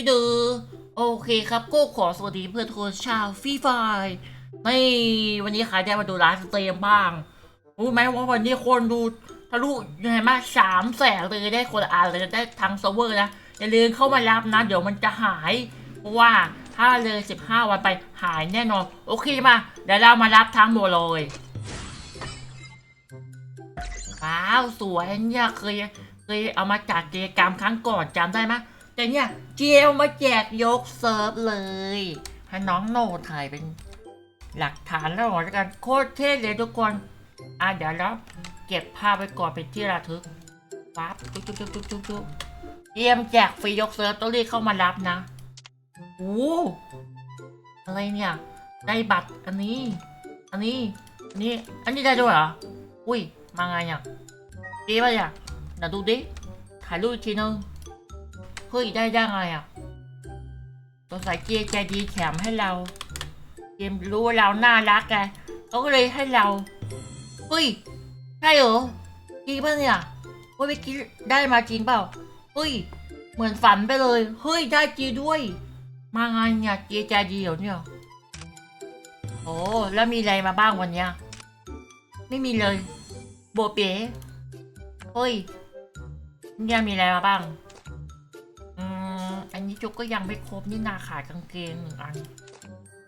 พี่ดือโอเคครับก็ขอสวัสดีเพื่อนทุกคนชาวฟรีไฟนี่วันนี้ใครได้มาดูไลฟ์สตรีมบ้าง รู้ไหมว่าวันนี้คนดูทะลุยังไงมาสามแสนเลยได้คนละอันเลยได้ทั้งเซิร์ฟเวอร์นะ อย่าลืมเข้ามารับนะ เดี๋ยวมันจะหาย เพราะว่าถ้าเลย 15 วันไปหายแน่นอน โอเคมา เดี๋ยวเรามารับทั้งหมดเลยว้าว สวยเนี่ยเคยเคยเอามาจากกิจกรรมครั้งก่อนจำได้ไหม แต่เนี่ยเจลมาแจกยกเซิร์ฟเลย ให้น้องโนถ่ายเป็นหลักฐานแล้วหมดแล้วกันโคตรเท่เลยทุกคนอะเดี๋ยวแล้วเก็บภาพไว้ก่อนเป็นที่ระทึกปั๊บจุ๊บจุ๊บจุ๊บจุ๊บจุ๊บเตรียมแจกฟรียกเซิร์ฟต้องรีบเข้ามารับนะโอ้อะไรเนี่ย ได้บัตรอันนี้ อันนี้ อันนี้ อันนี้ได้ด้วยเหรอ อุ้ย มาไงอะดีป่ะเนี่ยเดี๋ยวดูดิ ถ่ายรูปอีกทีนึง เฮ้ยได้ยังไงอะสงสัยเจใจดีแถมให้เราเกมรู้ว่าเราน่ารักไงเขาก็เลยให้เราเฮ้ยใช่เหรอจริงป่ะเนี่ยเฮ้ยเมื่อกี้ได้มาจริงเปล่าเฮ้ยเหมือนฝันไปเลยเฮ้ยได้จริงด้วย มาไงเนี่ยเจใจดีเหรอเนี่ยโอ้แล้วมีอะไรมาบ้างวันเนี้ยไม่มีเลยโบเป๋เฮ้ยเนี่ยมีอะไรมาบ้าง จุกก็ยังไม่ครบนี่นาขาดกางเกงหนึ่งอัน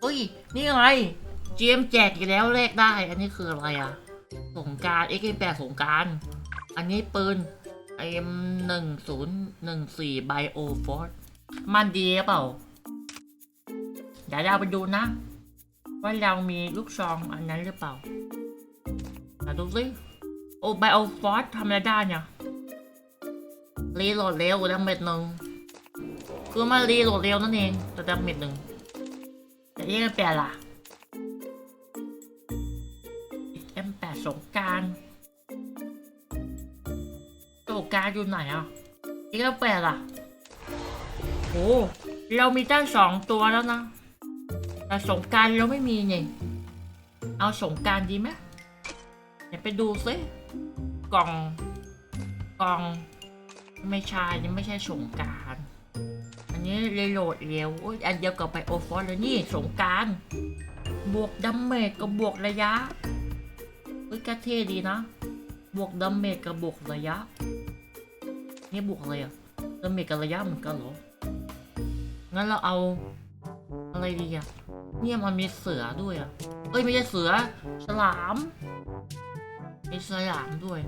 เฮ้ย นี่ไงเจมแจกอีกแล้วเลขได้ อันนี้คืออะไรอะสงกรารเอ็กแปดสงกราร อันนี้ปืนเอ็มหนึ่งศูนย์หนึ่งสี่ไบโอฟอร์มันดีรือเปล่าเดี๋ยวเราไปดูนะ ว่าเรามีลูกซองอันนั้นหรือเปล่ามาดูสิโอ้ไบโอฟอร์ทำอะไรได้เนี่ยรีโหลดเร็วดาเมจหนึ่ง คือมารีโหลดเร็วนั่นเอง แต่ดาเมจหนึ่งแต่ยังแปดล่ะ M8 สงกรารสงกรารอยู่ไหนอะอีกแล้วแปดล่ะโอ้เรามีตั้งสองตัวแล้วนะ แต่สงกรารเราไม่มีนี่เอาสงกรารดีไหมเดี๋ยวไปดูซิกล่องกล่อง ไม่ใช่นี่ไม่ใช่สงกราร นี้เลยโหลดเร็วอันเดียวกับไปโอฟอสเลยนี่สงการบวกดัมเมจกับบวกระยะเฮ้ยก็เท่ดีนะ บวกดัมเมจกับบวกระยะนี่บวกอะไรอะดัมเมจกับระยะเหมือนกันเหรอ งั้นเราเอาอะไรดีอะเนี่ยมันมีเสือด้วยอะเอ้ยไม่ใช่เสือ ฉลามมีฉลามด้วย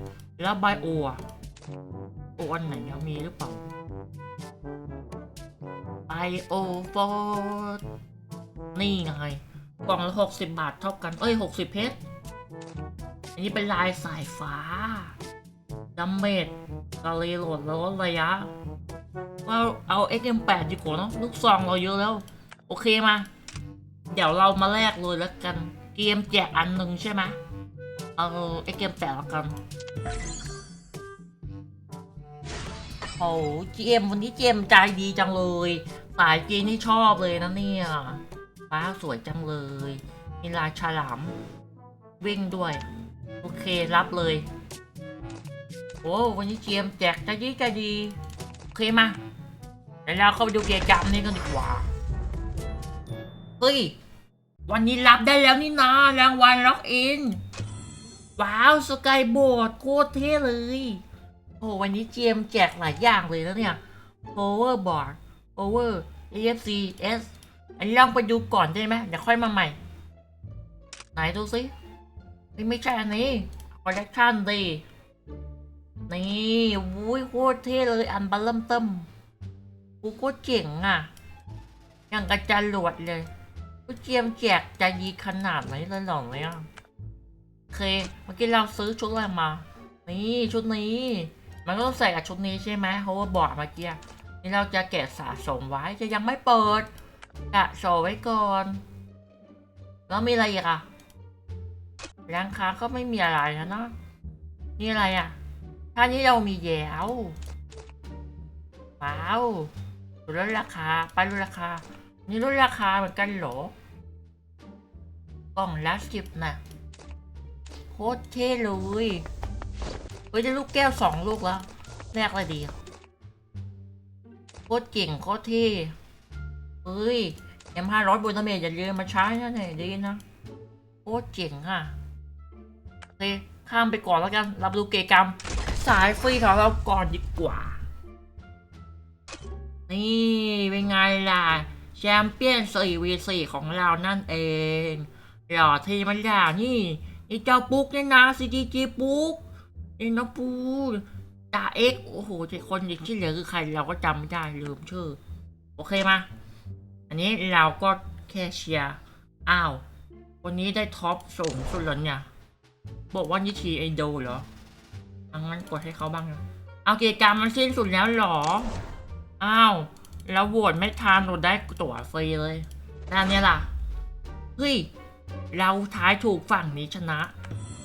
แล้วไบโออะโออันไหนอะมีหรือเปล่า ไบโอฟด์นี่ไงกล่องละหกสิบบาทเท่ากัน เอ้ยหกสิเพชร อันนี้เป็นลายสายฟ้าดัมเมจกาเลโหลดแล้วระยะว่าเอา XM8 ดีกว่าเนอะลูกซองเราเยอะแล้ว โอเคมา เดี๋ยวเรามาแลกเลยแล้วกัน เกมแจกอันหนึ่งใช่ไหมเอา XM8 แล้วกันโอ้เจมวันนี้เจมใจดีจังเลย สายเกมนี่ชอบเลยนะเนี่ยฟ้าสวยจังเลย มีลายฉลาม วิ่งด้วย โอเครับเลย โอ้วันนี้เจมแจกใจดีใจดี โอเคมาเดี๋ยวเราเข้าไปดูเกียร์จำนี้กันดีกว่า เฮ้ย วันนี้รับได้แล้วนี่นะรางวัลล็อกอิน ว้าว สกายโบร์ดโคตรเท่เลย โอ้วันนี้เจมแจกหลายอย่างเลยแล้วเนี่ย power board over AFC S อันนี้ลองไปดูก่อนได้ไหมเดี๋ยวค่อยมาใหม่ ไหนดูสิเฮ้ยไม่ใช่อันนี้ collection ดินี่วุ้ยโคตรเท่เลยอันบัลลัมเติมกูโคตรเจ๋งอะยังกระจรวดเลยกูเจียมแจกจะยีขนาดไหนเลยหรอเนี่ยโอเคเมื่อกี้เราซื้อชุดอะไรมา นี่ชุดนี้ มันก็ต้องใส่กับชุดนี้ใช่ไหมเพราะว่าบอดเมื่อกี้ นี่เราจะแกะสะสมไว้จะยังไม่เปิดกะโชว์ไว้ก่อน แล้วมีอะไรอีกอะร้านค้าก็ไม่มีอะไรแล้วเนอะนี่อะไรอะท่านี้เรามีแยวว้าวลดราคาไปลดราคา นี่ลดราคาเหมือนกันเหรอกล่องละสิบนะโคตรเท่เลยเฮ้ยได้ลูกแก้วสองลูกแล้วแลกอะไรดีอะ โคตรเก่งโคตรเท่เฮ้ยเอ็มห้าร้อยบนเมจอย่าลืมมาใช้นะเนี่ยดีนะโคตรเจ๋งอะโอเคข้ามไปก่อนแล้วกัน รับดูเกมกรรม สายฟรีของเราก่อนดีกว่า นี่เป็นไงล่ะ แชมเปี้ยน 4v4 ของเรานั่นเอง หล่อทีมันล่ะนี่นี่เจ้าปุ๊กเนี่ยนะ CGG ปุ๊กนี่น้องปู จ่าเอ็กโอ้โหเจ็คนอีกที่เหลือคือใครเราก็จำไม่ได้ลืมชื่อ โอเคมา อันนี้เราก็แค่เชียร์อ้าววันนี้ได้ท็อปสูงสุดแล้วเนี่ยบอกว่านิทีไอโดเหรออังั้นกดให้เขาบ้างนะเอากิจกรรมมันสิ้นสุดแล้วเหรอ อ้าวแล้วโหวตไม่ทันเราได้ตั๋วฟรีเลยด้านเนี้ยล่ะ เฮ้ย เราทายถูกฝั่งนี้ชนะ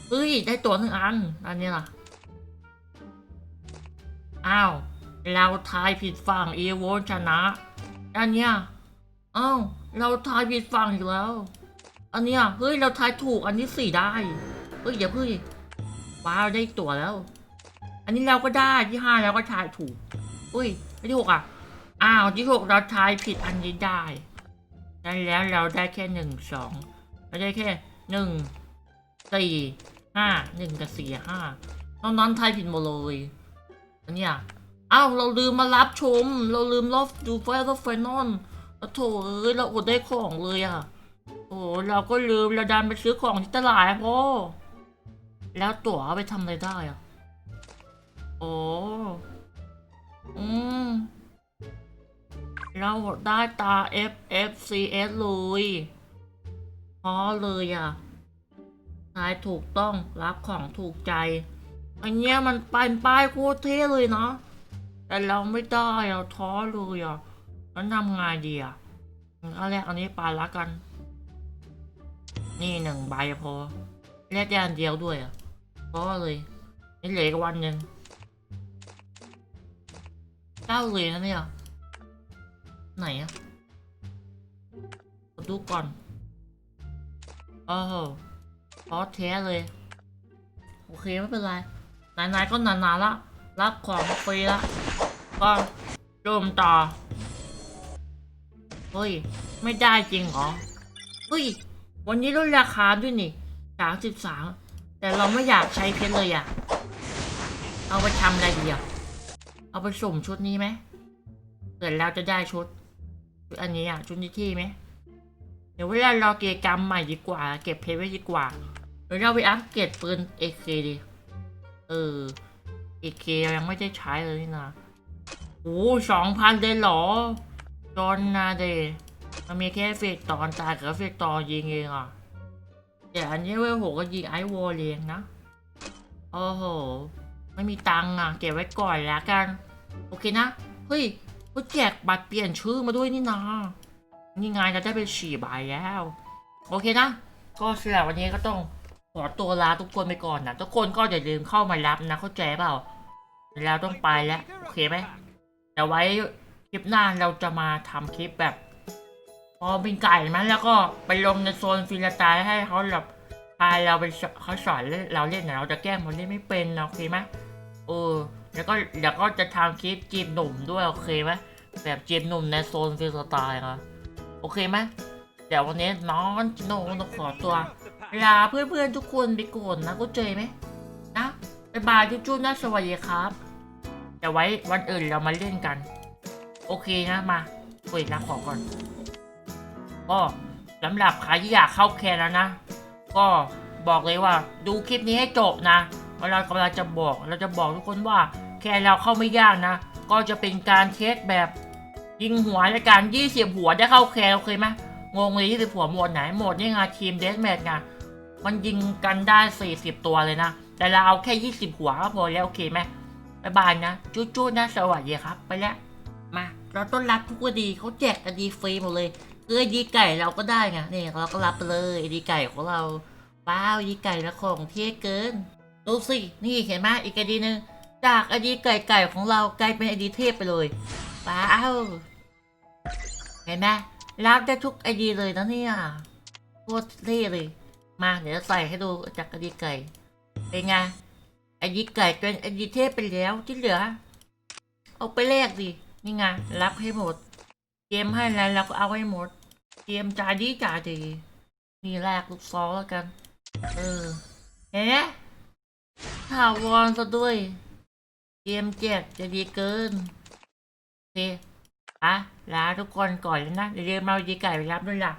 เฮ้ย ได้ตั๋วหนึ่งอันด้านเนี้ยล่ะ อ้าว เราทายผิดฝั่งอีโวชนะด้านเนี้ยอ้าว เราทายผิดฝั่งอีกแล้ว อันเนี้ยเฮ้ย เราทายถูกอันที่สี่ได้ เฮ้ยอย่าเพิ่งว้าวได้ตัวแล้ว อันนี้เราก็ได้ที่ห้าแล้วก็ทายถูกอุ้ยไม่ที่หกอะ อ้าวที่หกเราทายผิดอันนี้ได้ได้แล้วเราได้แค่หนึ่งสองเราได้แค่หนึ่งสี่ห้าหนึ่งกับสี่ห้าน้องนั้นทายผิดหมดเลย เนี้ยอ้าวเราลืมมารับชม เราลืมรอบดูไฟล์รอบไฟนอลโถเอ้ยเราอดได้ของเลยอะ โอ้เราก็ลืมเราดันไปซื้อของที่ตลาดอะพ่อแล้วตั๋วไปทำอะไรได้อะโอ้อืมเราได้ตา F F C S เลยพอเลยอะทายถูกต้องรับของถูกใจ อันเนี้ยมันปนป้ายโคตรเท่เลยเนาะแต่เราไม่ได้อะท้อเลยอะแล้วทำไงดีอะเอาแรกอันนี้ปละกัน นี่หนึ่งใบพอแลกได้อันเดียวด้วยอะเพราะเลยนี่เหลืออีกวันหนึ่งเก้าเลยนะเนี่ยไหนอะดูก่อนโอ้โหพอแท้เลย โอเค ไม่เป็นไร นายๆก็นานๆละ รับของฟรีละ ก็เริ่มต่อ เฮ้ย ไม่ได้จริงเหรอ เฮ้ย วันนี้ลดราคาด้วยนี่สามสิบสามแต่เราไม่อยากใช้เพชรเลยอะเอาไปทำอะไรดีอะเอาไปสุ่มชุดนี้ไหมเกิดเราจะได้ชุด อันนี้อะชุดนี้ที่ไหมเดี๋ยวเวลารอเกกรรมใหม่ดีกว่า เก็บเพชรไว้ดีกว่าเดี๋ยวเราไปอัปเกรดปืนเอเคดิ เออเอเคยังไม่ได้ใช้เลยนี่นะโอ้สองพันเลยเหรอจนนะเดมันมีแค่เฟกตอนตายกับเฟกตอนยิงเองอะแต่อันนี้เว้ยผมก็ยิงไอวอลเองนะ โอ้โห ไม่มีตังค์อะ เก็บไว้ก่อนแล้วกัน โอเคนะ เฮ้ยเขาแจกบัตรเปลี่ยนชื่อมาด้วยนี่นานี่ไงเราได้เป็นสี่ใบแล้ว โอเคนะ ก็สำหรับวันนี้ก็ต้อง ขอตัวลาทุกคนไปก่อนนะทุกคนก็อย่าลืมเข้ามารับนะเข้าใจเปล่าแล้วต้องไปแล้วโอเคไหมแต่ไว้คลิปหน้าเราจะมาทำคลิปแบบพอเป็นไก่มันแล้วก็ไปลงในโซนฟิลตายให้เขาแบบพาเราไปเขาสอนเล่นเราเล่นแต่เราจะแกล้งมันเล่นไม่เป็นนะโอเคไหมเออแล้วก็เดี๋ยวก็จะทำคลิปจีบหนุ่มด้วยโอเคไหมแบบจีบหนุ่มในโซนฟิลตายนะโอเคไหมเดี๋ยววันนี้น้องจิโน่ต้องขอตัว ลาเพื่อนๆทุกคนไปก่อนนะก็เจอไหมนะบายบายจุ๊บๆนะสวัสดีครับเดี๋ยวไว้วันอื่นเรามาเล่นกัน โอเคนะมาคุยรับของก่อนก็สำหรับใครที่อยากเข้าแคนแล้วนะ ก็บอกเลยว่าดูคลิปนี้ให้จบนะเวลากำลังจะบอกเราจะบอกทุกคนว่าแคนเราเข้าไม่ยากนะ ก็จะเป็นการเทสแบบยิงหัวในการ20หัวได้เข้าแคนโอเคไหมงงเลย20หัวหมดไหนหมดนี่ไงทีมเดสแมทไง มันยิงกันได้ 40 ตัวเลยนะ แต่เราเอาแค่ 20 หัวก็พอแล้วโอเคไหมบายบายนะ จุ๊ๆนะ สวัสดีครับ ไปแล้ว มา เราต้อนรับทุกคนดีเขาแจกกันดีฟรีหมดเลยคืออดีไก่เราก็ได้ไงนี่เราก็รับไปเลยอดีไก่ของเราว้าวอดีไก่ละของเท่เกินดูสิ นี่เห็นไหมอีกอดีหนึ่งจากอดีไก่ไก่ของเรากลายเป็นอดีเทพไปเลยว้าวเห็นไหมรับได้ทุกไอดีเลยนะเนี่ยโคตรเท่เลย มาเดี๋ยวใส่ให้ดูจากอดีไก่เป็นไงอดีไก่เป็นอดีเทพไปแล้วที่เหลือ เอาไปแลกดินี่ไงรับให้หมดเกมให้แล้วเราก็เอาให้หมดเกมจ่ายดีจ่ายดีนี่แรกลูกซองแล้วกัน เออเห็นไหมถาวรซะด้วยเกมแจกจะดีเกินโอเคอะลาทุกคนก่อนเลยนะเดี๋ยวเดี๋ยวมาเอายีไก่ไปรับด้วยล่ะ